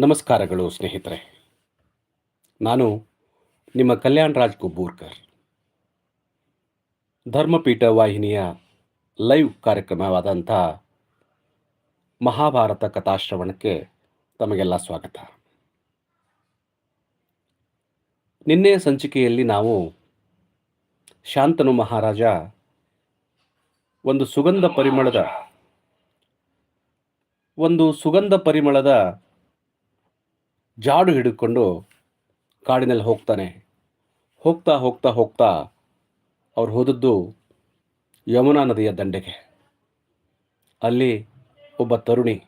ನಮಸ್ಕಾರಗಳು ಸ್ನೇಹಿತರೆ. ನಾನು ನಿಮ್ಮ ಕಲ್ಯಾಣ್ ರಾಜ್ ಗುಬ್ಬೂರ್ಕರ್ ಧರ್ಮಪೀಠ ವಾಹಿನಿಯ ಲೈವ್ ಕಾರ್ಯಕ್ರಮವಾದಂಥ ಮಹಾಭಾರತ ಕಥಾಶ್ರವಣಕ್ಕೆ ತಮಗೆಲ್ಲ ಸ್ವಾಗತ. ನಿನ್ನೆಯ ಸಂಚಿಕೆಯಲ್ಲಿ ನಾವು ಶಾಂತನು ಮಹಾರಾಜ ಒಂದು ಸುಗಂಧ ಪರಿಮಳದ ಒಂದು ಸುಗಂಧ ಪರಿಮಳದ ಜಾಡು ಹಿಡಿದುಕೊಂಡು ಕಾಡಿನಲ್ಲಿ ಹೋಗ್ತಾನೆ. ಹೋಗ್ತಾ ಹೋಗ್ತಾ ಹೋಗ್ತಾ ಅವ್ರು ಹೋದದ್ದು ಯಮುನಾ ನದಿಯ ದಂಡೆಗೆ. ಅಲ್ಲಿ ಒಬ್ಬ ತರುಣಿ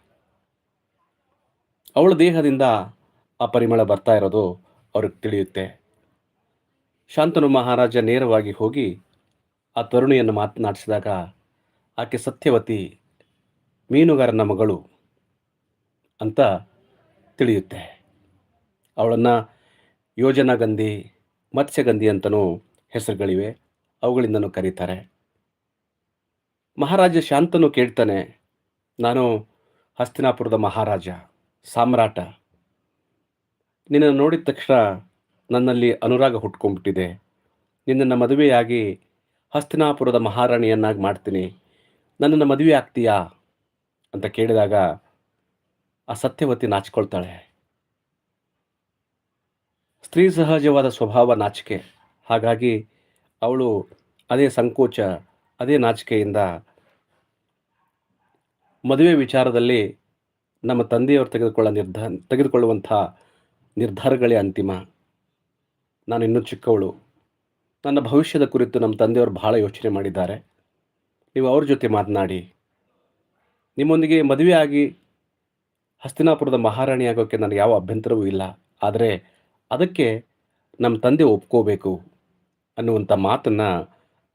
ಅವಳ ದೇಹದಿಂದ ಆ ಪರಿಮಳ ಬರ್ತಾ ಇರೋದು ಅವ್ರಿಗೆ ತಿಳಿಯುತ್ತೆ. ಶಾಂತನು ಮಹಾರಾಜ ನೇರವಾಗಿ ಹೋಗಿ ಆ ತರುಣಿಯನ್ನು ಮಾತನಾಡಿಸಿದಾಗ ಆಕೆ, ಸತ್ಯವತಿ, ಮೀನುಗಾರನ ಮಗಳು ಅಂತ ತಿಳಿಯುತ್ತೆ. ಅವಳನ್ನು ಯೋಜನಾಗಂಧಿ ಮತ್ಸ್ಯಗಂಧಿ ಅಂತಲೂ ಹೆಸರುಗಳಿವೆ. ಅವುಗಳಿಂದನೂ ಕರೀತಾರೆ. ಮಹಾರಾಜ ಶಾಂತನು ಕೇಳ್ತಾನೆ, ನಾನು ಹಸ್ತಿನಾಪುರದ ಮಹಾರಾಜ, ಸಾಮ್ರಾಟ. ನಿನ್ನನ್ನು ನೋಡಿದ ತಕ್ಷಣ ನನ್ನಲ್ಲಿ ಅನುರಾಗ ಹುಟ್ಕೊಂಡ್ಬಿಟ್ಟಿದೆ ನಿನ್ನನ್ನು ಮದುವೆಯಾಗಿ ಹಸ್ತಿನಾಪುರದ ಮಹಾರಾಣಿಯನ್ನಾಗಿ ಮಾಡ್ತೀನಿ. ನನ್ನನ್ನು ಮದುವೆ ಆಗ್ತೀಯಾ ಅಂತ ಕೇಳಿದಾಗ ಆ ಸತ್ಯವತಿ ನಾಚಿಕೊಳ್ತಾಳೆ. ಸ್ತ್ರೀ ಸಹಜವಾದ ಸ್ವಭಾವ ನಾಚಿಕೆ. ಹಾಗಾಗಿ ಅವಳು ಅದೇ ಸಂಕೋಚ, ಅದೇ ನಾಚಿಕೆಯಿಂದ ಮದುವೆ ವಿಚಾರದಲ್ಲಿ ನಮ್ಮ ತಂದೆಯವರು ತೆಗೆದುಕೊಳ್ಳ ನಿರ್ಧಾರ ತೆಗೆದುಕೊಳ್ಳುವಂಥ ನಿರ್ಧಾರಗಳೇ ಅಂತಿಮ. ನಾನು ಇನ್ನೂ ಚಿಕ್ಕವಳು. ನನ್ನ ಭವಿಷ್ಯದ ಕುರಿತು ನಮ್ಮ ತಂದೆಯವರು ಬಹಳ ಯೋಚನೆ ಮಾಡಿದ್ದಾರೆ. ನೀವು ಅವ್ರ ಜೊತೆ ಮಾತನಾಡಿ. ನಿಮ್ಮೊಂದಿಗೆ ಮದುವೆ ಆಗಿ ಹಸ್ತಿನಾಪುರದ ಮಹಾರಾಣಿ ಆಗೋಕ್ಕೆ ನನಗೆ ಯಾವ ಅಭ್ಯಂತರವೂ ಇಲ್ಲ. ಆದರೆ ಅದಕ್ಕೆ ನಮ್ಮ ತಂದೆ ಒಪ್ಕೋಬೇಕು ಅನ್ನುವಂಥ ಮಾತನ್ನು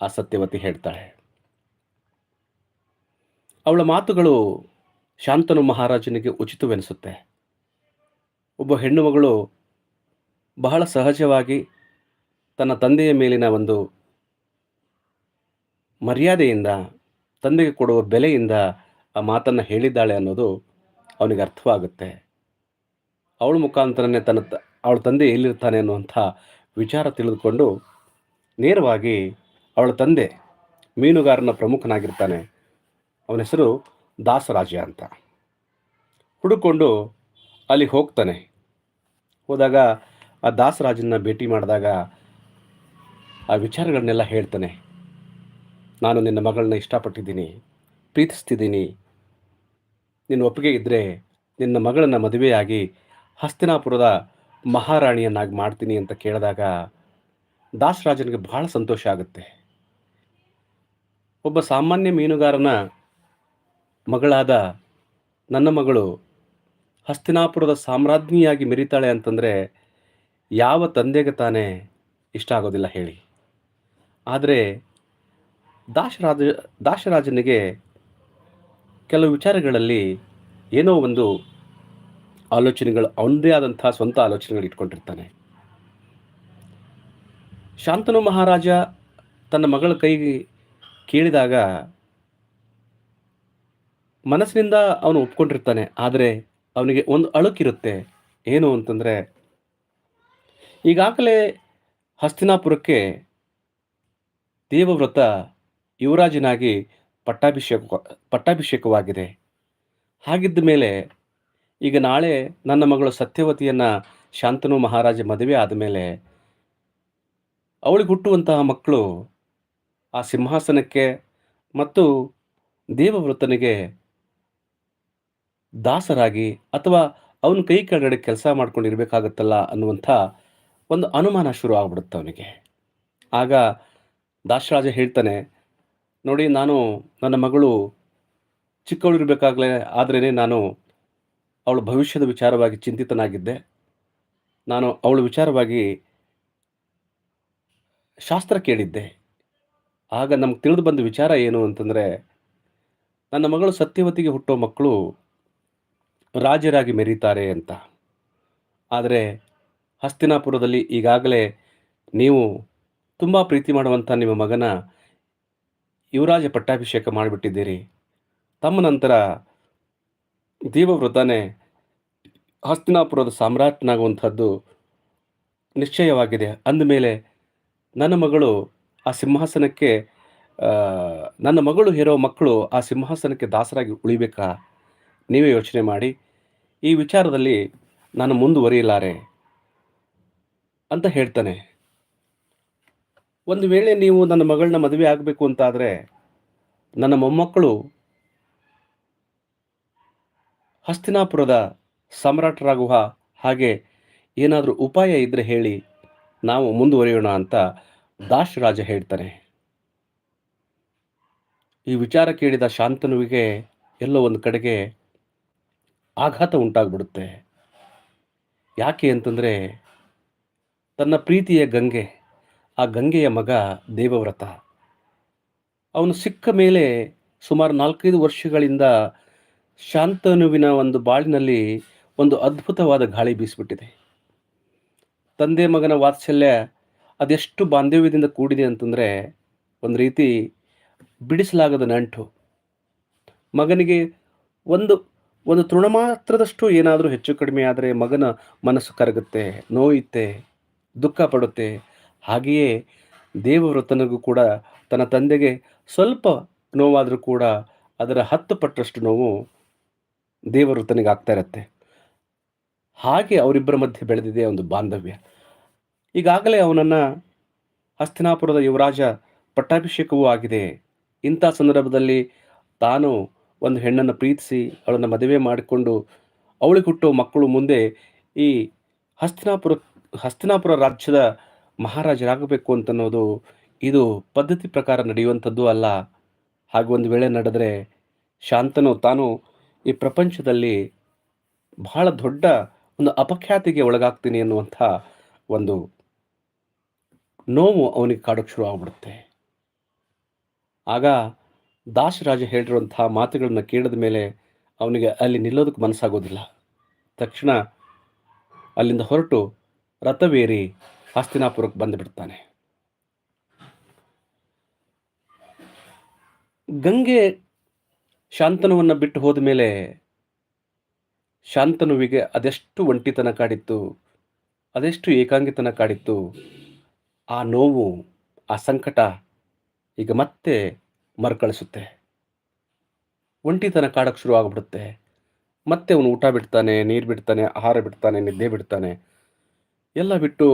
ಆ ಸತ್ಯವತಿ ಹೇಳ್ತಾಳೆ. ಅವಳ ಮಾತುಗಳು ಶಾಂತನು ಮಹಾರಾಜನಿಗೆ ಉಚಿತವೆನಿಸುತ್ತೆ. ಒಬ್ಬ ಹೆಣ್ಣು ಮಗಳು ಬಹಳ ಸಹಜವಾಗಿ ತನ್ನ ತಂದೆಯ ಮೇಲಿನ ಒಂದು ಮರ್ಯಾದೆಯಿಂದ, ತಂದೆಗೆ ಕೊಡುವ ಬೆಲೆಯಿಂದ ಆ ಮಾತನ್ನು ಹೇಳಿದ್ದಾಳೆ ಅನ್ನೋದು ಅವನಿಗೆ ಅರ್ಥವಾಗುತ್ತೆ. ಅವಳ ಮುಖಾಂತರನೇ ತನ್ನ ಅವಳ ತಂದೆ ಎಲ್ಲಿರ್ತಾನೆ ಅನ್ನುವಂಥ ವಿಚಾರ ತಿಳಿದುಕೊಂಡು ನೇರವಾಗಿ ಅವಳ ತಂದೆ ಮೀನುಗಾರನ ಪ್ರಮುಖನಾಗಿರ್ತಾನೆ. ಅವನ ಹೆಸರು ದಾಸರಾಜ ಅಂತ. ಹುಡುಕೊಂಡು ಅಲ್ಲಿ ಹೋಗ್ತಾನೆ. ಹೋದಾಗ ಆ ದಾಸರಾಜನ್ನ ಭೇಟಿ ಮಾಡಿದಾಗ ಆ ವಿಚಾರಗಳನ್ನೆಲ್ಲ ಹೇಳ್ತಾನೆ. ನಾನು ನಿನ್ನ ಮಗಳನ್ನ ಇಷ್ಟಪಟ್ಟಿದ್ದೀನಿ, ಪ್ರೀತಿಸ್ತಿದ್ದೀನಿ. ನಿನ್ನ ಒಪ್ಪಿಗೆ ಇದ್ದರೆ ನಿನ್ನ ಮಗಳನ್ನ ಮದುವೆಯಾಗಿ ಹಸ್ತಿನಾಪುರದ ಮಹಾರಾಣಿಯನ್ನಾಗಿ ಮಾಡ್ತೀನಿ ಅಂತ ಕೇಳಿದಾಗ ದಾಸರಾಜನಿಗೆ ಬಹಳ ಸಂತೋಷ ಆಗುತ್ತೆ. ಒಬ್ಬ ಸಾಮಾನ್ಯ ಮೀನುಗಾರನ ಮಗಳಾದ ನನ್ನ ಮಗಳು ಹಸ್ತಿನಾಪುರದ ಸಾಮ್ರಾಜ್ಞಿಯಾಗಿ ಮೆರಿತಾಳೆ ಅಂತಂದರೆ ಯಾವ ತಂದೆಗೆ ತಾನೇ ಇಷ್ಟ ಆಗೋದಿಲ್ಲ ಹೇಳಿ. ಆದರೆ ದಾಶರಾಜ ದಾಶರಾಜನಿಗೆ ಕೆಲವು ವಿಚಾರಗಳಲ್ಲಿ ಏನೋ ಒಂದು ಆಲೋಚನೆಗಳು ಅವನದೇ ಆದಂಥ ಸ್ವಂತ ಆಲೋಚನೆಗಳು ಇಟ್ಕೊಂಡಿರ್ತಾನೆ. ಶಾಂತನು ಮಹಾರಾಜ ತನ್ನ ಮಗಳ ಕೈಗೆ ಕೇಳಿದಾಗ ಮನಸ್ಸಿನಿಂದ ಅವನು ಒಪ್ಕೊಂಡಿರ್ತಾನೆ, ಆದರೆ ಅವನಿಗೆ ಒಂದು ಅಳುಕಿರುತ್ತೆ. ಏನು ಅಂತಂದರೆ, ಈಗಾಗಲೇ ಹಸ್ತಿನಾಪುರಕ್ಕೆ ದೇವವ್ರತ ಯುವರಾಜನಾಗಿ ಪಟ್ಟಾಭಿಷೇಕ, ಪಟ್ಟಾಭಿಷೇಕವಾಗಿದೆ. ಹಾಗಿದ್ದ ಮೇಲೆ ಈಗ ನಾಳೆ ನನ್ನ ಮಗಳು ಸತ್ಯವತಿಯನ್ನು ಶಾಂತನು ಮಹಾರಾಜ ಮದುವೆ ಆದಮೇಲೆ ಅವಳಿಗೆ ಹುಟ್ಟುವಂತಹ ಮಕ್ಕಳು ಆ ಸಿಂಹಾಸನಕ್ಕೆ ಮತ್ತು ದೇವವ್ರತನಿಗೆ ದಾಸರಾಗಿ ಅಥವಾ ಅವನ ಕೈ ಕೆಳಗಡೆ ಕೆಲಸ ಮಾಡ್ಕೊಂಡಿರ್ಬೇಕಾಗತ್ತಲ್ಲ ಅನ್ನುವಂಥ ಒಂದು ಅನುಮಾನ ಶುರು ಆಗ್ಬಿಡುತ್ತೆ ಅವನಿಗೆ. ಆಗ ದಾಸರಾಜ ಹೇಳ್ತಾನೆ, ನೋಡಿ, ನಾನು ನನ್ನ ಮಗಳು ಚಿಕ್ಕವಳಿರಬೇಕಾಗಲೇ ಆದ್ರೇ ನಾನು ಅವಳ ಭವಿಷ್ಯದ ವಿಚಾರವಾಗಿ ಚಿಂತಿತನಾಗಿದ್ದೆ. ನಾನು ಅವಳ ವಿಚಾರವಾಗಿ ಶಾಸ್ತ್ರ ಕೇಳಿದ್ದೆ. ಆಗ ನಮ್ಗೆ ತಿಳಿದು ಬಂದ ವಿಚಾರ ಏನು ಅಂತಂದರೆ, ನನ್ನ ಮಗಳು ಸತ್ಯವತಿಗೆ ಹುಟ್ಟೋ ಮಕ್ಕಳು ರಾಜರಾಗಿ ಮೆರೀತಾರೆ ಅಂತ. ಆದರೆ ಹಸ್ತಿನಾಪುರದಲ್ಲಿ ಈಗಾಗಲೇ ನೀವು ತುಂಬ ಪ್ರೀತಿ ಮಾಡುವಂಥ ನಿಮ್ಮ ಮಗನ ಯುವರಾಜ ಪಟ್ಟಾಭಿಷೇಕ ಮಾಡಿಬಿಟ್ಟಿದ್ದೀರಿ. ತಮ್ಮ ನಂತರ ದೇವವ್ರತನೇ ಹಸ್ತಿನಾಪುರದ ಸಾಮ್ರಾಟ್ನಾಗುವಂಥದ್ದು ನಿಶ್ಚಯವಾಗಿದೆ. ಅಂದಮೇಲೆ ನನ್ನ ಮಗಳು ಆ ಸಿಂಹಾಸನಕ್ಕೆ ನನ್ನ ಮಗಳು ಹೇರೋ ಮಕ್ಕಳು ಆ ಸಿಂಹಾಸನಕ್ಕೆ ದಾಸರಾಗಿ ಉಳಿಬೇಕಾ? ನೀವೇ ಯೋಚನೆ ಮಾಡಿ. ಈ ವಿಚಾರದಲ್ಲಿ ನಾನು ಮುಂದುವರಿಯಲಾರೆ ಅಂತ ಹೇಳ್ತಾನೆ. ಒಂದು ವೇಳೆ ನೀವು ನನ್ನ ಮಗಳನ್ನ ಮದುವೆ ಆಗಬೇಕು ಅಂತಾದರೆ, ನನ್ನ ಮೊಮ್ಮಕ್ಕಳು ಹಸ್ತಿನಾಪುರದ ಸಮ್ರಾಟರಾಗುವ ಹಾಗೆ ಏನಾದರೂ ಉಪಾಯ ಇದ್ದರೆ ಹೇಳಿ ನಾವು ಮುಂದುವರಿಯೋಣ ಅಂತ ದಾಶ್ ರಾಜ ಹೇಳ್ತಾನೆ. ಈ ವಿಚಾರ ಕೇಳಿದ ಶಾಂತನುವಿಗೆ ಎಲ್ಲೋ ಒಂದು ಕಡೆಗೆ ಆಘಾತ ಉಂಟಾಗ್ಬಿಡುತ್ತೆ. ಯಾಕೆ ಅಂತಂದರೆ ತನ್ನ ಪ್ರೀತಿಯ ಗಂಗೆ, ಆ ಗಂಗೆಯ ಮಗ ದೇವವ್ರತ. ಅವನು ಸಿಕ್ಕ ಮೇಲೆ ಸುಮಾರು ನಾಲ್ಕೈದು ವರ್ಷಗಳಿಂದ ಶಾಂತನುವಿನ ಒಂದು ಬಾಳಿನಲ್ಲಿ ಒಂದು ಅದ್ಭುತವಾದ ಗಾಳಿ ಬೀಸಿಬಿಟ್ಟಿದೆ. ತಂದೆ ಮಗನ ವಾತ್ಸಲ್ಯ ಅದೆಷ್ಟು ಬಾಂಧವ್ಯದಿಂದ ಕೂಡಿದೆ ಅಂತಂದರೆ ಒಂದು ರೀತಿ ಬಿಡಿಸಲಾಗದ ನಂಟು. ಮಗನಿಗೆ ಒಂದು ಒಂದು ತೃಣ ಮಾತ್ರದಷ್ಟು ಏನಾದರೂ ಹೆಚ್ಚು ಕಡಿಮೆ ಆದರೆ ಮಗನ ಮನಸ್ಸು ಕರಗುತ್ತೆ, ನೋಯುತ್ತೆ, ದುಃಖ ಪಡುತ್ತೆ. ಹಾಗೆಯೇ ದೇವವ್ರತನಿಗೂ ಕೂಡ ತನ್ನ ತಂದೆಗೆ ಸ್ವಲ್ಪ ನೋವಾದರೂ ಕೂಡ ಅದರ ಹತ್ತು ಪಟ್ಟಷ್ಟು ನೋವು ದೇವವ್ರತನಿಗೆ ಆಗ್ತಾ ಇರತ್ತೆ. ಹಾಗೆ ಅವರಿಬ್ಬರ ಮಧ್ಯೆ ಬೆಳೆದಿದೆ ಒಂದು ಬಾಂಧವ್ಯ. ಈಗಾಗಲೇ ಅವನನ್ನು ಹಸ್ತಿನಾಪುರದ ಯುವರಾಜ ಪಟ್ಟಾಭಿಷೇಕವೂ ಆಗಿದೆ. ಇಂಥ ಸಂದರ್ಭದಲ್ಲಿ ತಾನು ಒಂದು ಹೆಣ್ಣನ್ನು ಪ್ರೀತಿಸಿ ಅವಳನ್ನು ಮದುವೆ ಮಾಡಿಕೊಂಡು ಅವಳಿಗೆ ಹುಟ್ಟುವ ಮಕ್ಕಳು ಮುಂದೆ ಈ ಹಸ್ತಿನಾಪುರ ಹಸ್ತಿನಾಪುರ ರಾಜ್ಯದ ಮಹಾರಾಜರಾಗಬೇಕು ಅಂತನ್ನೋದು ಇದು ಪದ್ಧತಿ ಪ್ರಕಾರ ನಡೆಯುವಂಥದ್ದು ಅಲ್ಲ. ಹಾಗೆ ಒಂದು ವೇಳೆ ನಡೆದರೆ ಶಾಂತನು ತಾನು ಈ ಪ್ರಪಂಚದಲ್ಲಿ ಬಹಳ ದೊಡ್ಡ ಒಂದು ಅಪಖ್ಯಾತಿಗೆ ಒಳಗಾಗ್ತೀನಿ ಅನ್ನುವಂಥ ಒಂದು ನೋವು ಅವನಿಗೆ ಕಾಡೋಕ್ಕೆ ಶುರು ಆಗ್ಬಿಡುತ್ತೆ. ಆಗ ದಾಸರಾಜ ಹೇಳಿರುವಂಥ ಮಾತುಗಳನ್ನ ಕೇಳಿದ ಮೇಲೆ ಅವನಿಗೆ ಅಲ್ಲಿ ನಿಲ್ಲೋದಕ್ಕೆ ಮನಸ್ಸಾಗೋದಿಲ್ಲ. ತಕ್ಷಣ ಅಲ್ಲಿಂದ ಹೊರಟು ರಥವೇರಿ ಹಸ್ತಿನಾಪುರಕ್ಕೆ ಬಂದುಬಿಡ್ತಾನೆ ಗಂಗೆ ಶಾಂತನುವನ್ನು ಬಿಟ್ಟು ಹೋದ ಮೇಲೆ ಶಾಂತನುವಿಗೆ ಅದೆಷ್ಟು ಒಂಟಿತನ ಕಾಡಿತ್ತು, ಅದೆಷ್ಟು ಏಕಾಂಗಿತನ ಕಾಡಿತ್ತು, ಆ ನೋವು, ಆ ಸಂಕಟ ಈಗ ಮತ್ತೆ ಮರುಕಳಿಸುತ್ತೆ. ಒಂಟಿತನ ಕಾಡಕ್ಕೆ ಶುರು ಆಗಿಬಿಡುತ್ತೆ. ಮತ್ತೆ ಅವನು ಊಟ ಬಿಡ್ತಾನೆ, ನೀರು ಬಿಡ್ತಾನೆ, ಆಹಾರ ಬಿಡ್ತಾನೆ, ನಿದ್ದೆ ಬಿಡ್ತಾನೆ, ಎಲ್ಲ ಬಿಟ್ಟು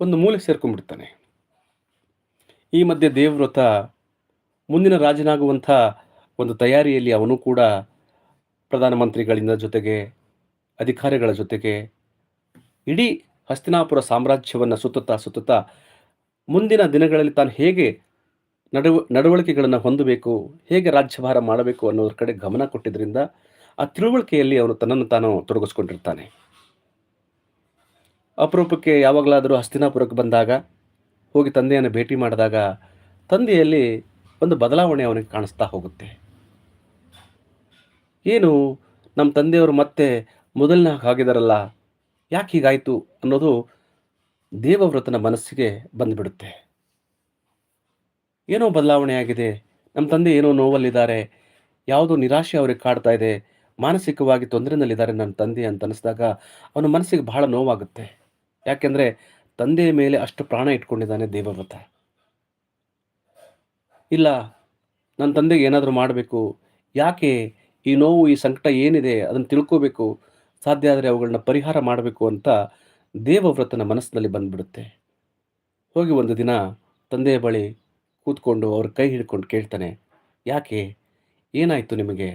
ಒಂದು ಮೂಲೆ ಸೇರ್ಕೊಂಡ್ಬಿಡ್ತಾನೆ. ಈ ಮಧ್ಯೆ ದೇವವ್ರತ ಮುಂದಿನ ರಾಜನಾಗುವಂಥ ಒಂದು ತಯಾರಿಯಲ್ಲಿ ಅವನು ಕೂಡ ಪ್ರಧಾನಮಂತ್ರಿಗಳಿಂದ ಜೊತೆಗೆ, ಅಧಿಕಾರಿಗಳ ಜೊತೆಗೆ ಇಡೀ ಹಸ್ತಿನಾಪುರ ಸಾಮ್ರಾಜ್ಯವನ್ನು ಸುತ್ತುತ್ತಾ ಸುತ್ತುತ್ತಾ ಮುಂದಿನ ದಿನಗಳಲ್ಲಿ ತಾನು ಹೇಗೆ ನಡವ, ನಡವಳಿಕೆಗಳನ್ನು ಹೊಂದಬೇಕು, ಹೇಗೆ ರಾಜ್ಯಭಾರ ಮಾಡಬೇಕು ಅನ್ನೋದ್ರ ಕಡೆ ಗಮನ ಕೊಟ್ಟಿದ್ದರಿಂದ ಆ ತಿಳುವಳಿಕೆಯಲ್ಲಿ ಅವನು ತನ್ನನ್ನು ತಾನು ತೊಡಗಿಸ್ಕೊಂಡಿರ್ತಾನೆ. ಅಪರೂಪಕ್ಕೆ ಯಾವಾಗಲಾದರೂ ಹಸ್ತಿನಾಪುರಕ್ಕೆ ಬಂದಾಗ, ಹೋಗಿ ತಂದೆಯನ್ನು ಭೇಟಿ ಮಾಡಿದಾಗ ತಂದೆಯಲ್ಲಿ ಒಂದು ಬದಲಾವಣೆ ಅವನಿಗೆ ಕಾಣಿಸ್ತಾ ಹೋಗುತ್ತೆ. ಏನು? ನಮ್ಮ ತಂದೆಯವರು ಮತ್ತೆ ಮೊದಲನೇ ಹಾಗಿದಾರಲ್ಲ. ಯಾಕೆ ಹೀಗಾಯಿತು ಅನ್ನೋದು ದೇವವ್ರತನ ಮನಸ್ಸಿಗೆ ಬಂದುಬಿಡುತ್ತೆ. ಏನೋ ಬದಲಾವಣೆ ಆಗಿದೆ. ನಮ್ಮ ತಂದೆ ಏನೋ ನೋವಲ್ಲಿದ್ದಾರೆ. ಯಾವುದೋ ನಿರಾಶೆ ಅವ್ರಿಗೆ ಕಾಡ್ತಾ ಇದೆ. ಮಾನಸಿಕವಾಗಿ ತೊಂದರೆನಲ್ಲಿದ್ದಾರೆ ನನ್ನ ತಂದೆ ಅಂತ ಅನಿಸಿದಾಗ ಅವನ ಮನಸ್ಸಿಗೆ ಬಹಳ ನೋವಾಗುತ್ತೆ. ಯಾಕೆಂದರೆ ತಂದೆಯ ಮೇಲೆ ಅಷ್ಟು ಪ್ರಾಣ ಇಟ್ಕೊಂಡಿದ್ದಾನೆ ದೇವವ್ರತ. ಇಲ್ಲ ನನ್ನ ತಂದೆಗೆ ಏನಾದರೂ ಮಾಡಬೇಕು. ಯಾಕೆ ಈ ನೋವು, ಈ ಸಂಕಟ ಏನಿದೆ ಅದನ್ನು ತಿಳ್ಕೋಬೇಕು. ಸಾಧ್ಯ ಆದರೆ ಅವುಗಳನ್ನ ಪರಿಹಾರ ಮಾಡಬೇಕು ಅಂತ ದೇವವ್ರತನ ಮನಸ್ಸಿನಲ್ಲಿ ಬಂದ್ಬಿಡುತ್ತೆ. ಹೋಗಿ ಒಂದು ದಿನ ತಂದೆಯ ಬಳಿ ಕೂತ್ಕೊಂಡು ಅವ್ರ ಕೈ ಹಿಡ್ಕೊಂಡು ಕೇಳ್ತಾನೆ, ಯಾಕೆ? ಏನಾಯಿತು ನಿಮಗೆ?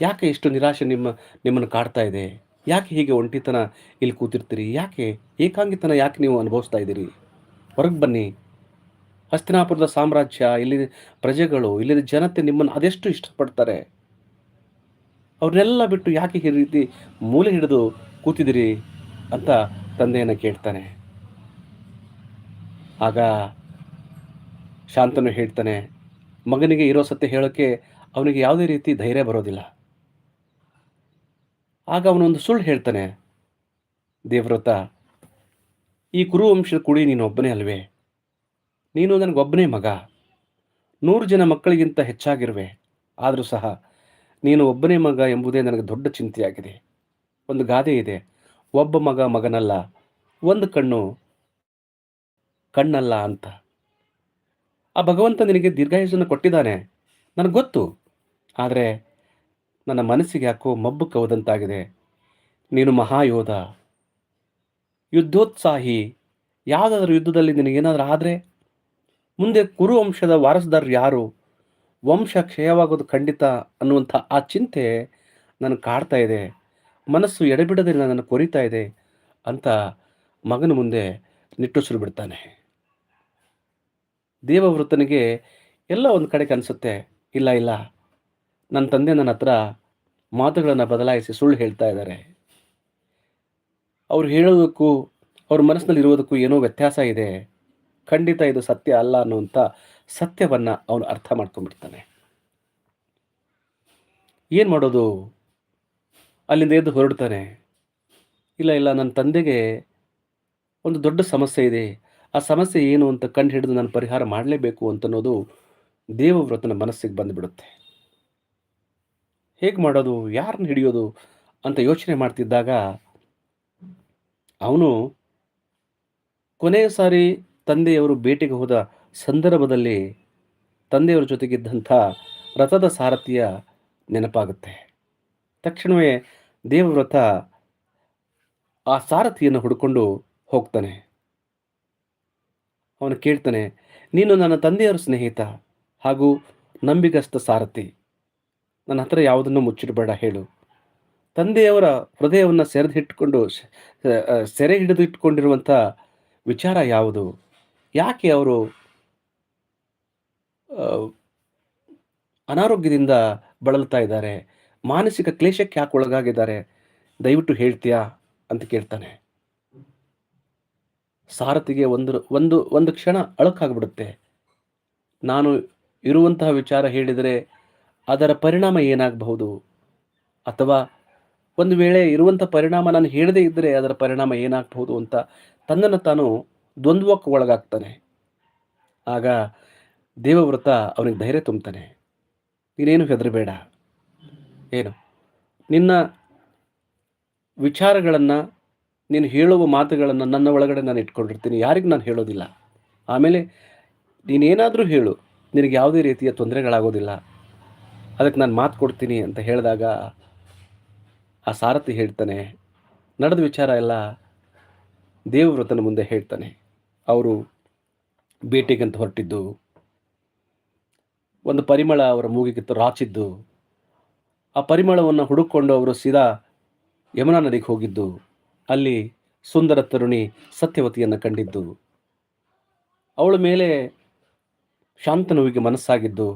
ಯಾಕೆ ಇಷ್ಟು ನಿರಾಶೆ ನಿಮ್ಮ, ನಿಮ್ಮನ್ನು ಕಾಡ್ತಾ ಇದೆ? ಯಾಕೆ ಹೀಗೆ ಒಂಟಿತನ ಇಲ್ಲಿ ಕೂತಿರ್ತೀರಿ? ಯಾಕೆ ಏಕಾಂಗಿತನ ಯಾಕೆ ನೀವು ಅನುಭವಿಸ್ತಾ ಇದ್ದೀರಿ? ಹೊರಗೆ ಬನ್ನಿ. ಹಸ್ತಿನಾಪುರದ ಸಾಮ್ರಾಜ್ಯ ಇಲ್ಲಿ ಪ್ರಜೆಗಳು, ಇಲ್ಲಿನ ಜನತೆ ನಿಮ್ಮನ್ನು ಅದೆಷ್ಟು ಇಷ್ಟಪಡ್ತಾರೆ? ಅವ್ರನ್ನೆಲ್ಲ ಬಿಟ್ಟು ಯಾಕೆ ಈ ರೀತಿ ಮೂಲೆ ಹಿಡಿದು ಕೂತಿದ್ದೀರಿ ಅಂತ ತಂದೆಯನ್ನು ಕೇಳ್ತಾನೆ. ಆಗ ಶಾಂತನು ಹೇಳ್ತಾನೆ, ಮಗನಿಗೆ ಇರೋ ಸತ್ಯ ಹೇಳೋಕ್ಕೆ ಅವನಿಗೆ ಯಾವುದೇ ರೀತಿ ಧೈರ್ಯ ಬರೋದಿಲ್ಲ. ಆಗ ಅವನೊಂದು ಸುಳ್ಳು ಹೇಳ್ತಾನೆ, ದೇವ್ರತ, ಈ ಕುರುವಂಶದ ಕುಡಿ ನೀನು ಒಬ್ಬನೇ ಅಲ್ವೇ? ನೀನು ನನಗೊಬ್ಬನೇ ಮಗ. ನೂರು ಜನ ಮಕ್ಕಳಿಗಿಂತ ಹೆಚ್ಚಾಗಿರುವೆ. ಆದರೂ ಸಹ ನೀನು ಒಬ್ಬನೇ ಮಗ ಎಂಬುದೇ ನನಗೆ ದೊಡ್ಡ ಚಿಂತೆಯಾಗಿದೆ. ಒಂದು ಗಾದೆ ಇದೆ. ಒಬ್ಬ ಮಗ ಮಗನಲ್ಲ, ಒಂದು ಕಣ್ಣು ಕಣ್ಣಲ್ಲ ಅಂತ. ಆ ಭಗವಂತ ನಿನಗೆ ದೀರ್ಘಾಯುಷನ್ನು ಕೊಟ್ಟಿದ್ದಾನೆ. ನನಗೆ ಗೊತ್ತು. ಆದರೆ ನನ್ನ ಮನಸ್ಸಿಗೆ ಯಾಕೋ ಮಬ್ಬು ಕವದಂತಾಗಿದೆ. ನೀನು ಮಹಾಯೋಧ. ಯುದ್ಧೋತ್ಸಾಹಿ. ಯಾವುದಾದ್ರೂ ಯುದ್ಧದಲ್ಲಿ ನಿನಗೇನಾದರೂ ಆದರೆ ಮುಂದೆ ಕುರು ವಂಶದ ವಾರಸುದಾರರು ಯಾರು? ವಂಶ ಕ್ಷಯವಾಗೋದು ಖಂಡಿತ ಅನ್ನುವಂಥ ಆ ಚಿಂತೆ ನನಗೆ ಕಾಡ್ತಾ ಇದೆ. ಮನಸ್ಸು ಎಡೆಬಿಡದೆ ನನ್ನನ್ನು ಕೊರಿತಾ ಇದೆ ಅಂತ ಮಗನ ಮುಂದೆ ನಿಟ್ಟುಸಿರು ಬಿಡ್ತಾನೆ. ದೇವವೃತನಿಗೆ ಎಲ್ಲ ಒಂದು ಕಡೆಗೆ ಅನಿಸುತ್ತೆ, ಇಲ್ಲ ಇಲ್ಲ, ನನ್ನ ತಂದೆ ನನ್ನ ಹತ್ರ ಮಾತುಗಳನ್ನು ಬದಲಾಯಿಸಿ ಸುಳ್ಳು ಹೇಳ್ತಾ ಇದ್ದಾರೆ. ಅವ್ರು ಹೇಳೋದಕ್ಕೂ, ಅವ್ರ ಮನಸ್ಸಿನಲ್ಲಿ ಏನೋ ವ್ಯತ್ಯಾಸ ಇದೆ. ಖಂಡಿತ ಇದು ಸತ್ಯ ಅಲ್ಲ ಅನ್ನುವಂಥ ಸತ್ಯವನ್ನು ಅವನು ಅರ್ಥ ಮಾಡ್ಕೊಂಡ್ಬಿಡ್ತಾನೆ. ಏನು ಮಾಡೋದು? ಅಲ್ಲಿಂದ ಎದ್ದು ಹೊರಡ್ತಾನೆ. ಇಲ್ಲ ಇಲ್ಲ, ನನ್ನ ತಂದೆಗೆ ಒಂದು ದೊಡ್ಡ ಸಮಸ್ಯೆ ಇದೆ. ಆ ಸಮಸ್ಯೆ ಏನು ಅಂತ ಕಂಡು ಹಿಡಿದು ನಾನು ಪರಿಹಾರ ಮಾಡಲೇಬೇಕು ಅಂತನ್ನೋದು ದೇವವ್ರತನ ಮನಸ್ಸಿಗೆ ಬಂದುಬಿಡುತ್ತೆ. ಹೇಗೆ ಮಾಡೋದು? ಯಾರನ್ನ ಹಿಡಿಯೋದು ಅಂತ ಯೋಚನೆ ಮಾಡ್ತಿದ್ದಾಗ ಅವನು ಕೊನೆಯ ಸಾರಿ ತಂದೆಯವರು ಭೇಟಿಗೆ ಹೋದ ಸಂದರ್ಭದಲ್ಲಿ ತಂದೆಯವರ ಜೊತೆಗಿದ್ದಂಥ ರಥದ ಸಾರಥಿಯ ನೆನಪಾಗುತ್ತೆ. ತಕ್ಷಣವೇ ದೇವವ್ರತ ಆ ಸಾರಥಿಯನ್ನು ಹುಡುಕೊಂಡು ಹೋಗ್ತಾನೆ. ಅವನು ಕೇಳ್ತಾನೆ, ನೀನು ನನ್ನ ತಂದೆಯವರ ಸ್ನೇಹಿತ ಹಾಗೂ ನಂಬಿಗಸ್ತ ಸಾರಥಿ. ನನ್ನ ಹತ್ರ ಯಾವುದನ್ನು ಮುಚ್ಚಿಡಬೇಡ, ಹೇಳು. ತಂದೆಯವರ ಹೃದಯವನ್ನು ಸೆರೆದಿಟ್ಟುಕೊಂಡು ಸೆರೆ ಹಿಡಿದು ಇಟ್ಕೊಂಡಿರುವಂಥ ವಿಚಾರ ಯಾವುದು? ಯಾಕೆ ಅವರು ಅನಾರೋಗ್ಯದಿಂದ ಬಳಲ್ತಾ ಇದ್ದಾರೆ? ಮಾನಸಿಕ ಕ್ಲೇಶಕ್ಕೆ ಯಾಕೆ ಒಳಗಾಗಿದ್ದಾರೆ? ದಯವಿಟ್ಟು ಹೇಳ್ತೀಯಾ ಅಂತ ಕೇಳ್ತಾನೆ. ಸಾರಥಿಗೆ ಒಂದು ಒಂದು ಒಂದು ಕ್ಷಣ ಅಳಕಾಗ್ಬಿಡುತ್ತೆ. ನಾನು ಇರುವಂತಹ ವಿಚಾರ ಹೇಳಿದರೆ ಅದರ ಪರಿಣಾಮ ಏನಾಗಬಹುದು? ಅಥವಾ ಒಂದು ವೇಳೆ ಇರುವಂಥ ಪರಿಣಾಮ ನಾನು ಹೇಳದೇ ಇದ್ದರೆ ಅದರ ಪರಿಣಾಮ ಏನಾಗಬಹುದು ಅಂತ ತನ್ನನ್ನು ತಾನು ದ್ವಂದ್ವಕ್ಕೆ ಒಳಗಾಗ್ತಾನೆ. ಆಗ ದೇವವ್ರತ ಅವನಿಗೆ ಧೈರ್ಯ ತುಂಬ್ತಾನೆ. ನೀನೇನು ಹೆದರಬೇಡ. ಏನು? ನಿನ್ನ ವಿಚಾರಗಳನ್ನು, ನೀನು ಹೇಳುವ ಮಾತುಗಳನ್ನು ನನ್ನ ಒಳಗಡೆ ನಾನು ಇಟ್ಕೊಂಡಿರ್ತೀನಿ. ಯಾರಿಗೆ ನಾನು ಹೇಳೋದಿಲ್ಲ. ಆಮೇಲೆ ನೀನೇನಾದರೂ ಹೇಳು. ನಿನಗೆ ಯಾವುದೇ ರೀತಿಯ ತೊಂದರೆಗಳಾಗೋದಿಲ್ಲ. ಅದಕ್ಕೆ ನಾನು ಮಾತು ಕೊಡ್ತೀನಿ ಅಂತ ಹೇಳಿದಾಗ ಆ ಸಾರಥಿ ಹೇಳ್ತಾನೆ. ನಡೆದ ವಿಚಾರ ಎಲ್ಲ ದೇವವ್ರತನ ಮುಂದೆ ಹೇಳ್ತಾನೆ. ಅವರು ಭೇಟಿಗಂತ ಹೊರಟಿದ್ದು. ಒಂದು ಪರಿಮಳ ಅವರ ಮೂಗಿಗೆ ರಾಚಿದ್ದು. ಆ ಪರಿಮಳವನ್ನು ಹುಡುಕೊಂಡು ಅವರು ಸೀದಾ ಯಮುನಾ ನದಿಗೆ ಹೋಗಿದ್ದು. ಅಲ್ಲಿ ಸುಂದರ ತರುಣಿ ಸತ್ಯವತಿಯನ್ನು ಕಂಡಿದ್ದು. ಅವಳ ಮೇಲೆ ಶಾಂತನುವಿಗೆ ಮನಸ್ಸಾಗಿದ್ದು.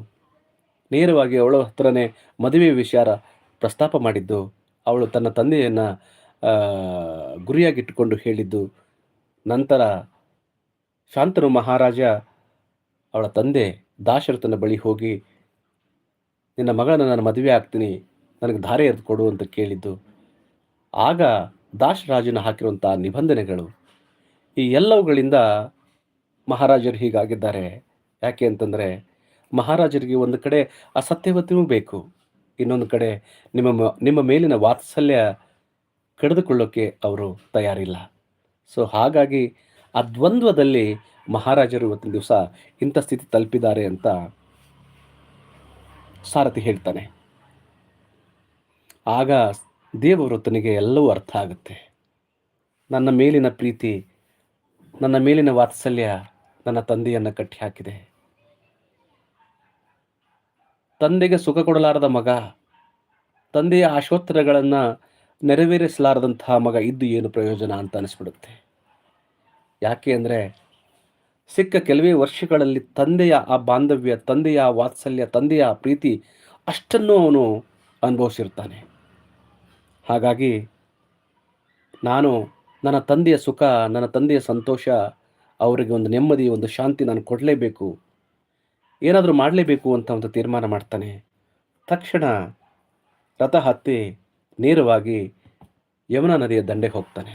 ನೇರವಾಗಿ ಅವಳ ಹತ್ರನೇ ಮದುವೆ ವಿಚಾರ ಪ್ರಸ್ತಾಪ ಮಾಡಿದ್ದು. ಅವಳು ತನ್ನ ತಂದೆಯನ್ನು ಗುರಿಯಾಗಿಟ್ಟುಕೊಂಡು ಹೇಳಿದ್ದು. ನಂತರ ಶಾಂತನು ಮಹಾರಾಜ, ಅವಳ ತಂದೆ ದಾಶರಥನ ಬಳಿ ಹೋಗಿ, ನಿನ್ನ ಮಗಳನ್ನು ನಾನು ಮದುವೆ ಆಗ್ತೀನಿ, ನನಗೆ ಧಾರೆ ಎರೆದು ಕೊಡು ಅಂತ ಕೇಳಿದ್ದು. ಆಗ ದಾಶರಾಜನ ಹಾಕಿರುವಂಥ ನಿಬಂಧನೆಗಳು, ಈ ಎಲ್ಲವುಗಳಿಂದ ಮಹಾರಾಜರು ಹೀಗಾಗಿದ್ದಾರೆ. ಯಾಕೆ ಅಂತಂದರೆ, ಮಹಾರಾಜರಿಗೆ ಒಂದು ಕಡೆ ಅಸತ್ಯವತಿಯೂ ಬೇಕು, ಇನ್ನೊಂದು ಕಡೆ ನಿಮ್ಮ ನಿಮ್ಮ ಮೇಲಿನ ವಾತ್ಸಲ್ಯ ಕಡಿದುಕೊಳ್ಳೋಕ್ಕೆ ಅವರು ತಯಾರಿಲ್ಲ. ಸೊ ಹಾಗಾಗಿ ಆ ದ್ವಂದ್ವದಲ್ಲಿ ಮಹಾರಾಜರು ಇವತ್ತಿನ ದಿವಸ ಇಂಥ ಸ್ಥಿತಿ ತಲುಪಿದ್ದಾರೆ ಅಂತ ಸಾರಥಿ ಹೇಳ್ತಾನೆ. ಆಗ ದೇವವೃತ್ತನಿಗೆ ಎಲ್ಲವೂ ಅರ್ಥ ಆಗುತ್ತೆ. ನನ್ನ ಮೇಲಿನ ಪ್ರೀತಿ, ನನ್ನ ಮೇಲಿನ ವಾತ್ಸಲ್ಯ ನನ್ನ ತಂದೆಯನ್ನು ಕಟ್ಟಿ ಹಾಕಿದೆ ತಂದೆಗೆ ಸುಖ ಕೊಡಲಾರದ ಮಗ, ತಂದೆಯ ಆಶೋತ್ತರಗಳನ್ನು ನೆರವೇರಿಸಲಾರದಂತಹ ಮಗ ಇದ್ದು ಏನು ಪ್ರಯೋಜನ ಅಂತ ಅನಿಸ್ಬಿಡುತ್ತೆ. ಯಾಕೆ ಅಂದರೆ ಸಿಕ್ಕ ಕೆಲವೇ ವರ್ಷಗಳಲ್ಲಿ ತಂದೆಯ ಆ ಬಾಂಧವ್ಯ, ತಂದೆಯ ವಾತ್ಸಲ್ಯ, ತಂದೆಯ ಪ್ರೀತಿ ಅಷ್ಟನ್ನು ಅವನು ಅನುಭವಿಸಿರ್ತಾನೆ. ಹಾಗಾಗಿ ನಾನು ನನ್ನ ತಂದೆಯ ಸುಖ, ನನ್ನ ತಂದೆಯ ಸಂತೋಷ, ಅವರಿಗೆ ಒಂದು ನೆಮ್ಮದಿ, ಒಂದು ಶಾಂತಿ ನಾನು ಕೊಡಲೇಬೇಕು. ಏನಾದರೂ ಮಾಡಲೇಬೇಕು ಅಂತ ಒಂದು ತೀರ್ಮಾನ ಮಾಡ್ತಾನೆ. ತಕ್ಷಣ ರಥ ಹತ್ತಿ ನೇರವಾಗಿ ಯಮುನಾ ನದಿಯ ದಂಡೆಗೆ ಹೋಗ್ತಾನೆ.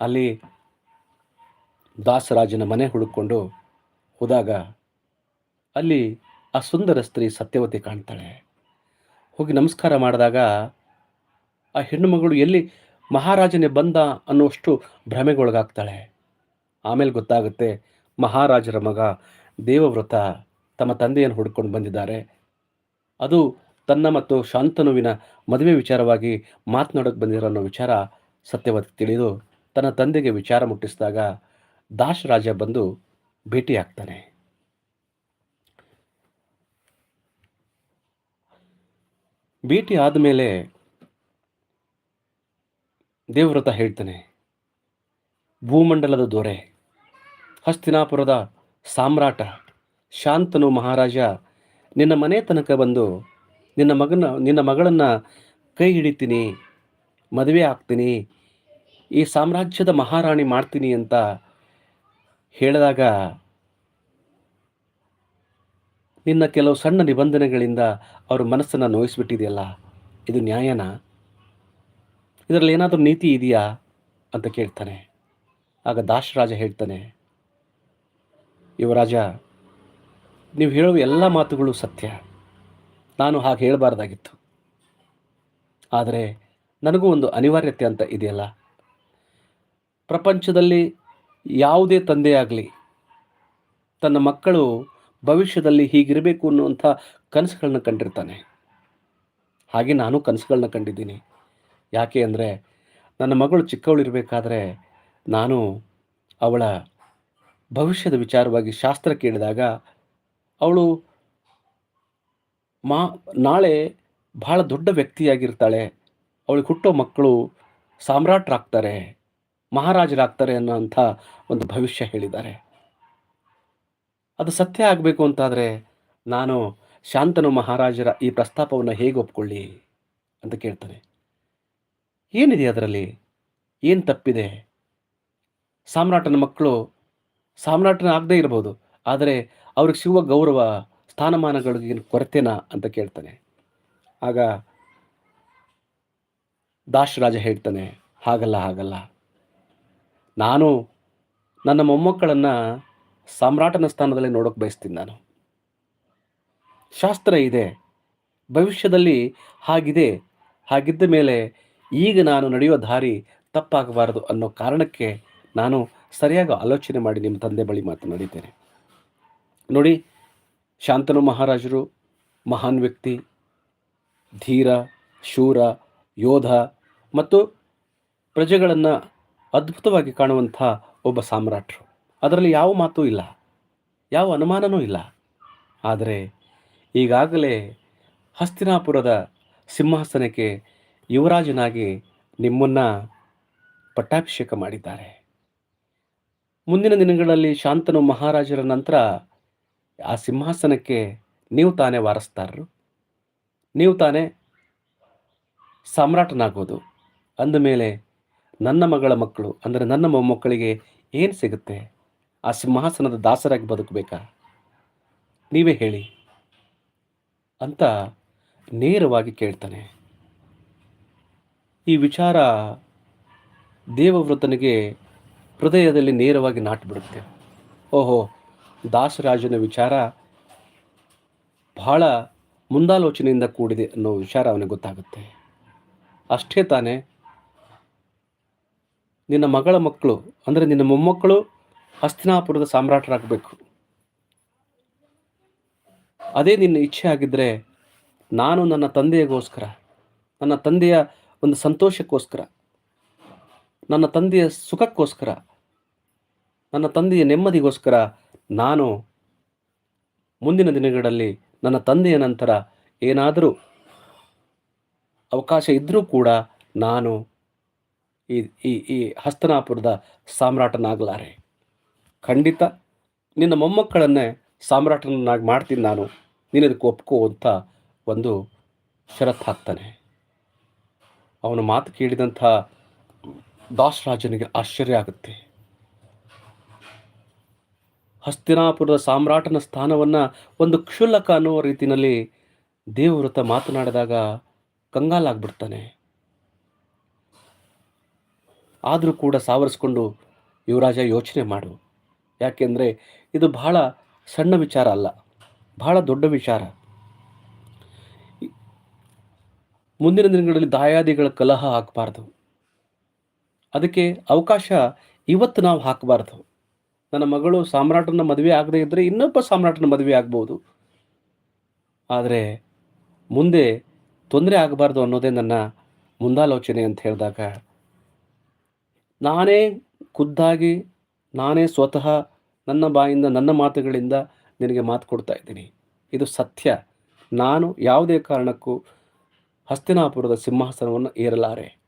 ಅಲ್ಲಿ ದಾಸರಾಜನ ಮನೆ ಹುಡುಕೊಂಡು ಹೋದಾಗ ಅಲ್ಲಿ ಆ ಸುಂದರ ಸ್ತ್ರೀ ಸತ್ಯವತಿ ಕಾಣ್ತಾಳೆ. ಹೋಗಿ ನಮಸ್ಕಾರ ಮಾಡಿದಾಗ ಆ ಹೆಣ್ಣುಮಗಳು ಎಲ್ಲಿ ಮಹಾರಾಜನೇ ಬಂದ ಅನ್ನುವಷ್ಟು ಭ್ರಮೆಗೊಳಗಾಗ್ತಾಳೆ. ಆಮೇಲೆ ಗೊತ್ತಾಗುತ್ತೆ ಮಹಾರಾಜರ ಮಗ ದೇವವ್ರತ ತಮ್ಮ ತಂದೆಯನ್ನು ಹುಡ್ಕೊಂಡು ಬಂದಿದ್ದಾರೆ. ಅದು ತನ್ನ ಮತ್ತು ಶಾಂತನುವಿನ ಮದುವೆ ವಿಚಾರವಾಗಿ ಮಾತನಾಡೋಕೆ ಬಂದಿರೋ ಅನ್ನೋ ವಿಚಾರ ಸತ್ಯವತಿ ತಿಳಿದು ತನ್ನ ತಂದೆಗೆ ವಿಚಾರ ಮುಟ್ಟಿಸಿದಾಗ ದಾಶ್ ರಾಜ ಬಂದು ಭೇಟಿಯಾಗ್ತಾನೆ ಭೇಟಿ ಆದಮೇಲೆ ದೇವ್ರತ ಹೇಳ್ತಾನೆ, ಭೂಮಂಡಲದ ದೊರೆ, ಹಸ್ತಿನಾಪುರದ ಸಾಮ್ರಾಟ, ಶಾಂತನು ಮಹಾರಾಜ, ನಿನ್ನ ಮನೆ ತನಕ ಬಂದು ನಿನ್ನ ಮಗನ, ನಿನ್ನ ಮಗಳನ್ನು ಕೈ ಹಿಡಿತೀನಿ, ಮದುವೆ ಆಗ್ತೀನಿ, ಈ ಸಾಮ್ರಾಜ್ಯದ ಮಹಾರಾಣಿ ಮಾಡ್ತೀನಿ ಅಂತ ಹೇಳಿದಾಗ, ನಿನ್ನ ಕೆಲವು ಸಣ್ಣ ನಿಬಂಧನೆಗಳಿಂದ ಅವ್ರ ಮನಸ್ಸನ್ನು ನೋಯಿಸ್ಬಿಟ್ಟಿದೆಯಲ್ಲ, ಇದು ನ್ಯಾಯನ? ಇದರಲ್ಲಿ ಏನಾದರೂ ನೀತಿ ಇದೆಯಾ? ಅಂತ ಕೇಳ್ತಾನೆ. ಆಗ ದಾಶರಾಜ ಹೇಳ್ತಾನೆ, ಯುವರಾಜ, ನೀವು ಹೇಳುವ ಎಲ್ಲ ಮಾತುಗಳು ಸತ್ಯ. ನಾನು ಹಾಗೆ ಹೇಳಬಾರ್ದಾಗಿತ್ತು. ಆದರೆ ನನಗೂ ಒಂದು ಅನಿವಾರ್ಯತೆ ಅಂತ ಇದೆಯಲ್ಲ. ಪ್ರಪಂಚದಲ್ಲಿ ಯಾವುದೇ ತಂದೆಯಾಗಲಿ, ತನ್ನ ಮಕ್ಕಳು ಭವಿಷ್ಯದಲ್ಲಿ ಹೀಗಿರಬೇಕು ಅನ್ನುವಂಥ ಕನಸುಗಳನ್ನ ಕಂಡಿರ್ತಾನೆ. ಹಾಗೆ ನಾನು ಕನಸುಗಳನ್ನ ಕಂಡಿದ್ದೀನಿ. ಯಾಕೆ ಅಂದರೆ, ನನ್ನ ಮಗಳು ಚಿಕ್ಕವಳಿರಬೇಕಾದ್ರೆ ನಾನು ಅವಳ ಭವಿಷ್ಯದ ವಿಚಾರವಾಗಿ ಶಾಸ್ತ್ರ ಕೇಳಿದಾಗ ಅವಳು ಮಾ, ನಾಳೆ ಭಾಳ ದೊಡ್ಡ ವ್ಯಕ್ತಿಯಾಗಿರ್ತಾಳೆ. ಅವಳಿಗೆ ಹುಟ್ಟೋ ಮಕ್ಕಳು ಸಾಮ್ರಾಟರಾಗ್ತಾರೆ. ಮಹಾರಾಜರಾಗ್ತಾರೆ ಅನ್ನೋಂಥ ಒಂದು ಭವಿಷ್ಯ ಹೇಳಿದ್ದಾರೆ. ಅದು ಸತ್ಯ ಆಗಬೇಕು ಅಂತಾದರೆ ನಾನು ಶಾಂತನು ಮಹಾರಾಜರ ಈ ಪ್ರಸ್ತಾಪವನ್ನು ಹೇಗೆ ಒಪ್ಕೊಳ್ಳಿ ಅಂತ ಕೇಳ್ತಾನೆ. ಏನಿದೆ ಅದರಲ್ಲಿ? ಏನು ತಪ್ಪಿದೆ? ಸಾಮ್ರಾಟನ ಮಕ್ಕಳು ಸಾಮ್ರಾಟನ ಆಗದೇ ಇರ್ಬೋದು, ಆದರೆ ಅವ್ರಿಗೆ ಸಿಗುವ ಗೌರವ, ಸ್ಥಾನಮಾನಗಳಿಗೆ ಕೊರತೆನಾ ಅಂತ ಕೇಳ್ತಾನೆ. ಆಗ ದಾಶರಾಜ ಹೇಳ್ತಾನೆ, ಹಾಗಲ್ಲ ಹಾಗಲ್ಲ. ನಾನು ನನ್ನ ಮೊಮ್ಮಕ್ಕಳನ್ನು ಸಾಮ್ರಾಟನ ಸ್ಥಾನದಲ್ಲಿ ನೋಡೋಕೆ ಬಯಸ್ತೀನಿ ನಾನು. ಶಾಸ್ತ್ರ ಇದೆ, ಭವಿಷ್ಯದಲ್ಲಿ ಹಾಗಿದೆ, ಹಾಗಿದ್ದ ಮೇಲೆ ಈಗ ನಾನು ನಡೆಯುವ ದಾರಿ ತಪ್ಪಾಗಬಾರದು ಅನ್ನೋ ಕಾರಣಕ್ಕೆ ನಾನು ಸರಿಯಾಗಿ ಆಲೋಚನೆ ಮಾಡಿ ನಿಮ್ಮ ತಂದೆ ಬಳಿ ಮಾತನಾಡಿದ್ದೇನೆ ನೋಡಿ, ಶಾಂತನು ಮಹಾರಾಜರು, ಮಹಾನ್ ವ್ಯಕ್ತಿ, ಧೀರ, ಶೂರ, ಯೋಧ ಮತ್ತು ಪ್ರಜೆಗಳನ್ನು ಅದ್ಭುತವಾಗಿ ಕಾಣುವಂಥ ಒಬ್ಬ ಸಾಮ್ರಾಟರು. ಅದರಲ್ಲಿ ಯಾವ ಮಾತೂ ಇಲ್ಲ. ಯಾವ ಅನುಮಾನವೂ ಇಲ್ಲ. ಆದರೆ ಈಗಾಗಲೇ ಹಸ್ತಿನಾಪುರದ ಸಿಂಹಾಸನಕ್ಕೆ ಯುವರಾಜನಾಗಿ ನಿಮ್ಮನ್ನು ಪಟ್ಟಾಭಿಷೇಕ ಮಾಡಿದ್ದಾರೆ. ಮುಂದಿನ ದಿನಗಳಲ್ಲಿ ಶಾಂತನು ಮಹಾರಾಜರ ನಂತರ ಆ ಸಿಂಹಾಸನಕ್ಕೆ ನೀವು ತಾನೇ ವಾರಸ್ತಾರರು. ನೀವು ತಾನೇ ಸಾಮ್ರಾಟನಾಗೋದು. ಅಂದಮೇಲೆ ನನ್ನ ಮಗಳ ಮಕ್ಕಳು, ಅಂದರೆ ನನ್ನ ಮೊಮ್ಮಕ್ಕಳಿಗೆ ಏನು ಸಿಗುತ್ತೆ? ಆ ಸಿಂಹಾಸನದ ದಾಸರಾಗಿ ಬದುಕಬೇಕಾ? ನೀವೇ ಹೇಳಿ. ಅಂತ ನೇರವಾಗಿ ಕೇಳ್ತಾನೆ. ಈ ವಿಚಾರ ದೇವವ್ರತನಿಗೆ ಹೃದಯದಲ್ಲಿ ನೇರವಾಗಿ ನಾಟಿಬಿಡುತ್ತೆ. ಓಹೋ, ದಾಸರಾಜನ ವಿಚಾರ ಬಹಳ ಮುಂದಾಲೋಚನೆಯಿಂದ ಕೂಡಿದೆ ಅನ್ನೋ ವಿಚಾರ ಅವನಿಗೆ ಗೊತ್ತಾಗುತ್ತೆ. ಅಷ್ಟೇ ತಾನೇ ನಿನ್ನ ಮಗಳ ಮಕ್ಕಳು, ಅಂದರೆ ನಿನ್ನ ಮೊಮ್ಮಕ್ಕಳು ಹಸ್ತಿನಾಪುರದ ಸಾಮ್ರಾಟರಾಗಬೇಕು. ಅದೇ ನಿನ್ನ ಇಚ್ಛೆ ಆಗಿದ್ದರೆ ನಾನು ನನ್ನ ತಂದೆಯಗೋಸ್ಕರ, ನನ್ನ ತಂದೆಯ ಒಂದು ಸಂತೋಷಕ್ಕೋಸ್ಕರ, ನನ್ನ ತಂದೆಯ ಸುಖಕ್ಕೋಸ್ಕರ, ನನ್ನ ತಂದೆಯ ನೆಮ್ಮದಿಗೋಸ್ಕರ ನಾನು ಮುಂದಿನ ದಿನಗಳಲ್ಲಿ ನನ್ನ ತಂದೆಯ ನಂತರ ಏನಾದರೂ ಅವಕಾಶ ಇದ್ದರೂ ಕೂಡ ನಾನು ಈ ಈ ಈ ಹಸ್ತನಾಪುರದ ಸಾಮ್ರಾಟನಾಗಲಾರೆ. ಖಂಡಿತ ನಿನ್ನ ಮೊಮ್ಮಕ್ಕಳನ್ನೇ ಸಾಮ್ರಾಟನನ್ನಾಗಿ ಮಾಡ್ತೀನಿ ನಾನು. ನೀನದಕ್ಕೆ ಒಪ್ಕೋ ಅಂತ ಒಂದು ಷರತ್ತು ಹಾಕ್ತಾನೆ. ಅವನ ಮಾತು ಕೇಳಿದಂಥ ದಾಸರಾಜನಿಗೆ ಆಶ್ಚರ್ಯ ಆಗುತ್ತೆ. ಹಸ್ತಿನಾಪುರದ ಸಾಮ್ರಾಟನ ಸ್ಥಾನವನ್ನು ಒಂದು ಕ್ಷುಲ್ಲಕ ಅನ್ನುವ ರೀತಿಯಲ್ಲಿ ದೇವವ್ರತ ಮಾತನಾಡಿದಾಗ ಕಂಗಾಲಾಗ್ಬಿಡ್ತಾನೆ. ಆದರೂ ಕೂಡ ಸಾವರಿಸ್ಕೊಂಡು ಯುವರಾಜ ಯೋಚನೆ ಮಾಡು. ಯಾಕೆಂದರೆ ಇದು ಬಹಳ ಸಣ್ಣ ವಿಚಾರ ಅಲ್ಲ, ಬಹಳ ದೊಡ್ಡ ವಿಚಾರ. ಮುಂದಿನ ದಿನಗಳಲ್ಲಿ ದಾಯಾದಿಗಳ ಕಲಹ ಹಾಕಬಾರ್ದು. ಅದಕ್ಕೆ ಅವಕಾಶ ಇವತ್ತು ನಾವು ಹಾಕಬಾರ್ದು. ನನ್ನ ಮಗಳು ಸಾಮ್ರಾಟನ ಮದುವೆ ಆಗದೇ ಇದ್ದರೆ ಇನ್ನೊಬ್ಬ ಸಾಮ್ರಾಟನ ಮದುವೆ ಆಗ್ಬೋದು. ಆದರೆ ಮುಂದೆ ತೊಂದರೆ ಆಗಬಾರ್ದು ಅನ್ನೋದೇ ನನ್ನ ಮುಂದಾಲೋಚನೆ ಅಂತ ಹೇಳಿದಾಗ ನಾನೇ ಖುದ್ದಾಗಿ, ನಾನೇ ಸ್ವತಃ ನನ್ನ ಬಾಯಿಂದ, ನನ್ನ ಮಾತುಗಳಿಂದ ನಿನಗೆ ಮಾತು ಕೊಡ್ತಾ ಇದ್ದೀನಿ. ಇದು ಸತ್ಯ. ನಾನು ಯಾವುದೇ ಕಾರಣಕ್ಕೂ ಹಸ್ತಿನಾಪುರದ ಸಿಂಹಾಸನವನ್ನು ಏರಲಾರೆ.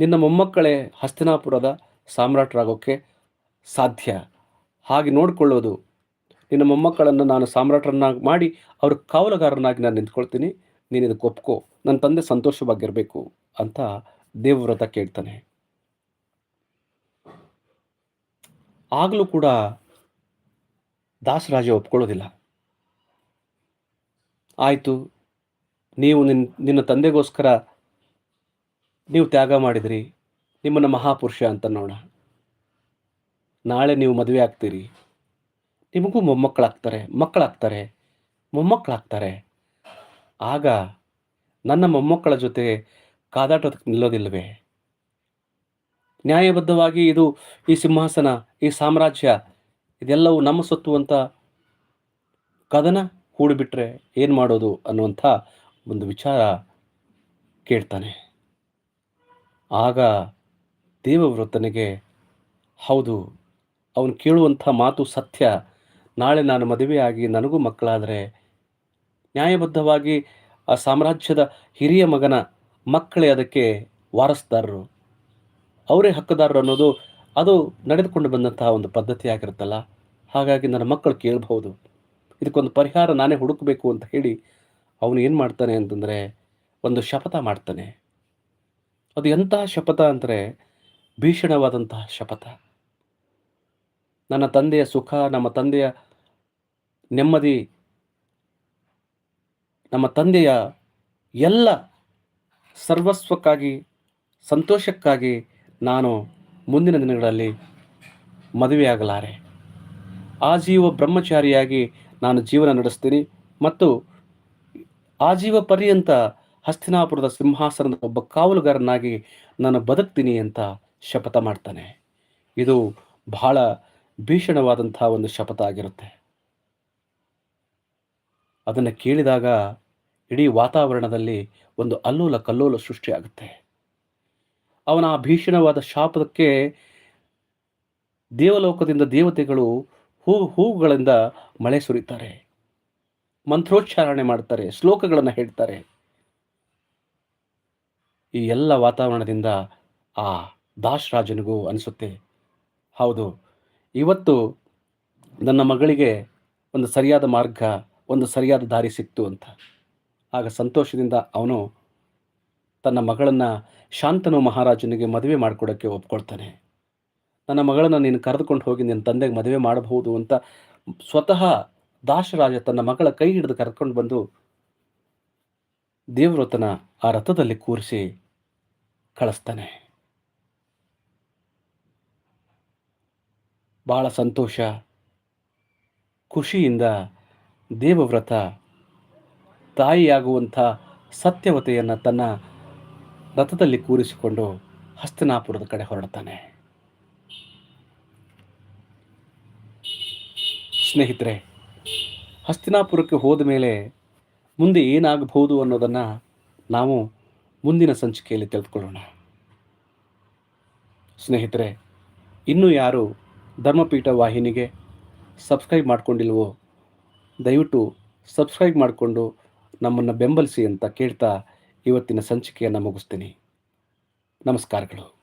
ನಿನ್ನ ಮೊಮ್ಮಕ್ಕಳೇ ಹಸ್ತಿನಾಪುರದ ಸಾಮ್ರಾಟರಾಗೋಕ್ಕೆ ಸಾಧ್ಯ. ಹಾಗೆ ನೋಡಿಕೊಳ್ಳೋದು. ನಿನ್ನ ಮೊಮ್ಮಕ್ಕಳನ್ನು ನಾನು ಸಾಮ್ರಾಟರನ್ನಾಗಿ ಮಾಡಿ ಅವ್ರ ಕಾವಲುಗಾರನಾಗಿ ನಾನು ನಿಂತ್ಕೊಳ್ತೀನಿ. ನೀನು ಇದಕ್ಕೆ ಒಪ್ಕೋ. ನನ್ನ ತಂದೆ ಸಂತೋಷವಾಗಿರಬೇಕು ಅಂತ ದೇವವ್ರತ ಕೇಳ್ತಾನೆ. ಆಗಲೂ ಕೂಡ ದಾಸರಾಜ ಒಪ್ಕೊಳ್ಳೋದಿಲ್ಲ. ಆಯಿತು, ನೀವು ನಿನ್ನ ನಿನ್ನ ತಂದೆಗೋಸ್ಕರ ನೀವು ತ್ಯಾಗ ಮಾಡಿದಿರಿ, ನಿಮ್ಮನ್ನು ಮಹಾಪುರುಷ ಅಂತ ನೋಡ. ನಾಳೆ ನೀವು ಮದುವೆ ಆಗ್ತೀರಿ. ನಿಮಗೂ ಮೊಮ್ಮಕ್ಕಳಾಗ್ತಾರೆ, ಮಕ್ಕಳಾಗ್ತಾರೆ, ಮೊಮ್ಮಕ್ಕಳಾಗ್ತಾರೆ. ಆಗ ನನ್ನ ಮೊಮ್ಮಕ್ಕಳ ಜೊತೆ ಕಾದಾಟಕ್ಕೆ ನಿಲ್ಲೋದಿಲ್ಲವೇ ನ್ಯಾಯಬದ್ಧವಾಗಿ ಇದು ಈ ಸಿಂಹಾಸನ, ಈ ಸಾಮ್ರಾಜ್ಯ, ಇದೆಲ್ಲವೂ ನಮ್ಮ ಸೊತ್ತು ಅಂತ ಕದನ ಕೂಡಿಬಿಟ್ರೆ ಏನು ಮಾಡೋದು ಅನ್ನುವಂಥ ಒಂದು ವಿಚಾರ ಕೇಳ್ತಾನೆ. ಆಗ ದೇವವ್ರತನಿಗೆ, ಹೌದು, ಅವನು ಕೇಳುವಂಥ ಮಾತು ಸತ್ಯ. ನಾಳೆ ನಾನು ಮದುವೆಯಾಗಿ ನನಗೂ ಮಕ್ಕಳಾದರೆ ನ್ಯಾಯಬದ್ಧವಾಗಿ ಆ ಸಾಮ್ರಾಜ್ಯದ ಹಿರಿಯ ಮಗನ ಮಕ್ಕಳೇ ಅದಕ್ಕೆ ವಾರಸ್ದಾರರು. ಅವರೇ ಹಕ್ಕುದಾರರು ಅನ್ನೋದು ಅದು ನಡೆದುಕೊಂಡು ಬಂದಂತಹ ಒಂದು ಪದ್ಧತಿ ಆಗಿರುತ್ತಲ್ಲ. ಹಾಗಾಗಿ ನನ್ನ ಮಕ್ಕಳು ಕೇಳಬಹುದು. ಇದಕ್ಕೊಂದು ಪರಿಹಾರ ನಾನೇ ಹುಡುಕಬೇಕು ಅಂತ ಹೇಳಿ ಅವನು ಏನು ಮಾಡ್ತಾನೆ ಅಂತಂದರೆ ಒಂದು ಶಪಥ ಮಾಡ್ತಾನೆ. ಅದು ಎಂತಹ ಶಪಥ ಅಂದರೆ ಭೀಷಣವಾದಂತಹ ಶಪಥ. ನನ್ನ ತಂದೆಯ ಸುಖ, ನಮ್ಮ ತಂದೆಯ ನೆಮ್ಮದಿ, ನಮ್ಮ ತಂದೆಯ ಎಲ್ಲ ಸರ್ವಸ್ವಕ್ಕಾಗಿ, ಸಂತೋಷಕ್ಕಾಗಿ ನಾನು ಮುಂದಿನ ದಿನಗಳಲ್ಲಿ ಮದುವೆಯಾಗಲಾರೆ. ಆಜೀವ ಬ್ರಹ್ಮಚಾರಿಯಾಗಿ ನಾನು ಜೀವನ ನಡೆಸ್ತೀನಿ ಮತ್ತು ಆಜೀವ ಪರ್ಯಂತ ಹಸ್ತಿನಾಪುರದ ಸಿಂಹಾಸನದ ಒಬ್ಬ ಕಾವಲುಗಾರನಾಗಿ ನಾನು ಬದುಕ್ತೀನಿ ಅಂತ ಶಪಥ ಮಾಡ್ತಾನೆ. ಇದು ಬಹಳ ಭೀಷಣವಾದಂತಹ ಒಂದು ಶಪಥ ಆಗಿರುತ್ತೆ. ಅದನ್ನು ಕೇಳಿದಾಗ ಇಡೀ ವಾತಾವರಣದಲ್ಲಿ ಒಂದು ಅಲ್ಲೋಲ ಕಲ್ಲೋಲ ಸೃಷ್ಟಿಯಾಗುತ್ತೆ. ಅವನ ಆ ಭೀಷಣವಾದ ಶಾಪಕ್ಕೆ ದೇವಲೋಕದಿಂದ ದೇವತೆಗಳು ಹೂ, ಹೂವುಗಳಿಂದ ಮಳೆ ಸುರಿತಾರೆ. ಮಂತ್ರೋಚ್ಚಾರಣೆ ಮಾಡ್ತಾರೆ, ಶ್ಲೋಕಗಳನ್ನು ಹೇಳ್ತಾರೆ. ಈ ಎಲ್ಲ ವಾತಾವರಣದಿಂದ ಆ ದಾಶರಾಜನಿಗೂ ಅನಿಸುತ್ತೆ. ಹೌದು, ಇವತ್ತು ನನ್ನ ಮಗಳಿಗೆ ಒಂದು ಸರಿಯಾದ ಮಾರ್ಗ, ಒಂದು ಸರಿಯಾದ ದಾರಿ ಸಿಕ್ತು ಅಂತ. ಆಗ ಸಂತೋಷದಿಂದ ಅವನು ತನ್ನ ಮಗಳನ್ನು ಶಾಂತನು ಮಹಾರಾಜನಿಗೆ ಮದುವೆ ಮಾಡಿಕೊಡೋಕ್ಕೆ ಒಪ್ಕೊಳ್ತಾನೆ. ನನ್ನ ಮಗಳನ್ನು ನೀನು ಕರೆದುಕೊಂಡು ಹೋಗಿ ನಿನ್ನ ತಂದೆಗೆ ಮದುವೆ ಮಾಡಬಹುದು ಅಂತ ಸ್ವತಃ ದಾಶರಾಜ ತನ್ನ ಮಗಳ ಕೈ ಹಿಡಿದು ಕರೆದುಕೊಂಡು ಬಂದು ದೇವ್ರತನ ಆ ರಥದಲ್ಲಿ ಕೂರಿಸಿ ಕಳಿಸ್ತಾನೆ. ಭಾಳ ಸಂತೋಷ, ಖುಷಿಯಿಂದ ದೇವವ್ರತ ತಾಯಿಯಾಗುವಂಥ ಸತ್ಯವತೆಯನ್ನು ತನ್ನ ರಥದಲ್ಲಿ ಕೂರಿಸಿಕೊಂಡು ಹಸ್ತನಾಪುರದ ಕಡೆ ಹೊರಡ್ತಾನೆ ಸ್ನೇಹಿತರೆ, ಹಸ್ತಿನಾಪುರಕ್ಕೆ ಹೋದ ಮೇಲೆ ಮುಂದೆ ಏನಾಗಬಹುದು ಅನ್ನೋದನ್ನು ನಾವು ಮುಂದಿನ ಸಂಚಿಕೆಯಲ್ಲಿ ತಿಳಿದುಕೊಳ್ಳೋಣ. ಸ್ನೇಹಿತರೆ, ಇನ್ನೂ ಯಾರು ಧರ್ಮಪೀಠ ವಾಹಿನಿಗೆ ಸಬ್ಸ್ಕ್ರೈಬ್ ಮಾಡಿಕೊಂಡಿಲ್ವೋ, ದಯವಿಟ್ಟು ಸಬ್ಸ್ಕ್ರೈಬ್ ಮಾಡಿಕೊಂಡು ನಮ್ಮನ್ನು ಬೆಂಬಲಿಸಿ ಅಂತ ಕೇಳ್ತಾ ಇವತ್ತಿನ ಸಂಚಿಕೆಯನ್ನು ಮುಗಿಸ್ತೀನಿ. ನಮಸ್ಕಾರಗಳು.